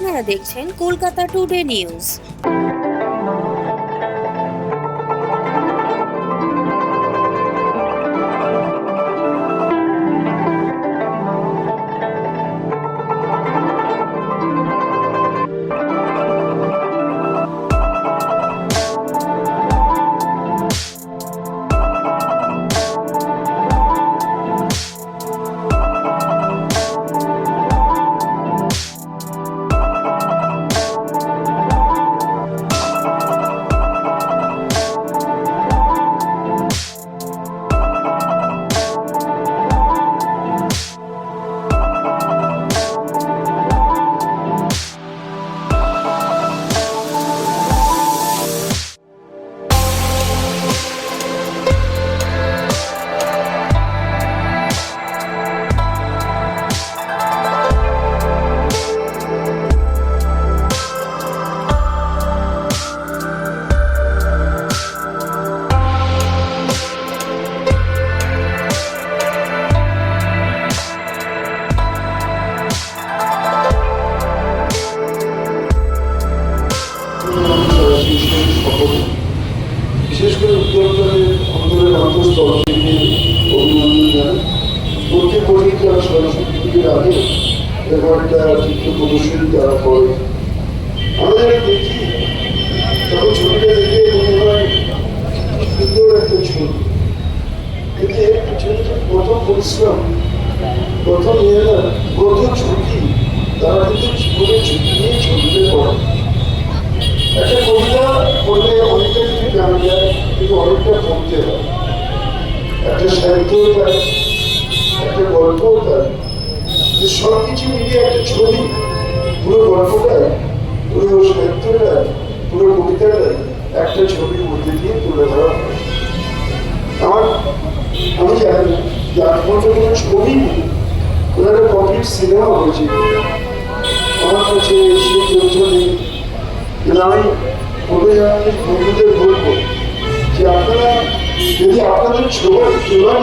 আপনারা দেখছেন Kolkata today news. বিশেষ করে উদ্যোক্তাদের অন্তরের অন্তঃস্থল থেকে অভিনন্দন জানাই প্রত্যেক বছর যারা সরস্বতী পুজোর আগে এরকম একটা চিত্র প্রদর্শনী তারা করে আমরা যারা দেখি তখন ছবিটা দেখে মনে হয় কি সুন্দর একটা ছবি এতে ছবিটা কত পরিশ্রম কত মেয়েরা কত ঝুঁকি জানা যায় কিন্তু অনেকটা পড়তে হয়। একটা তাই একটা তাই যে সব কিছু মিলিয়ে একটা ছবি, পুরো গল্পটাই পুরো সাহিত্যটাই পুরো কবিতাটাই একটা ছবির মধ্যে দিয়ে তুলে ধরা আমার, আমি জানি যে পর্যন্ত কোনো ছবি নেই কমপ্লিট সিনেমা হয়েছে আমার কাছে সেই তথ্য নেই কিন্তু আমি বলে যাচ্ছি বন্ধুদের বলব যে আপনারা যদি আপনাদের ছোবার জোগান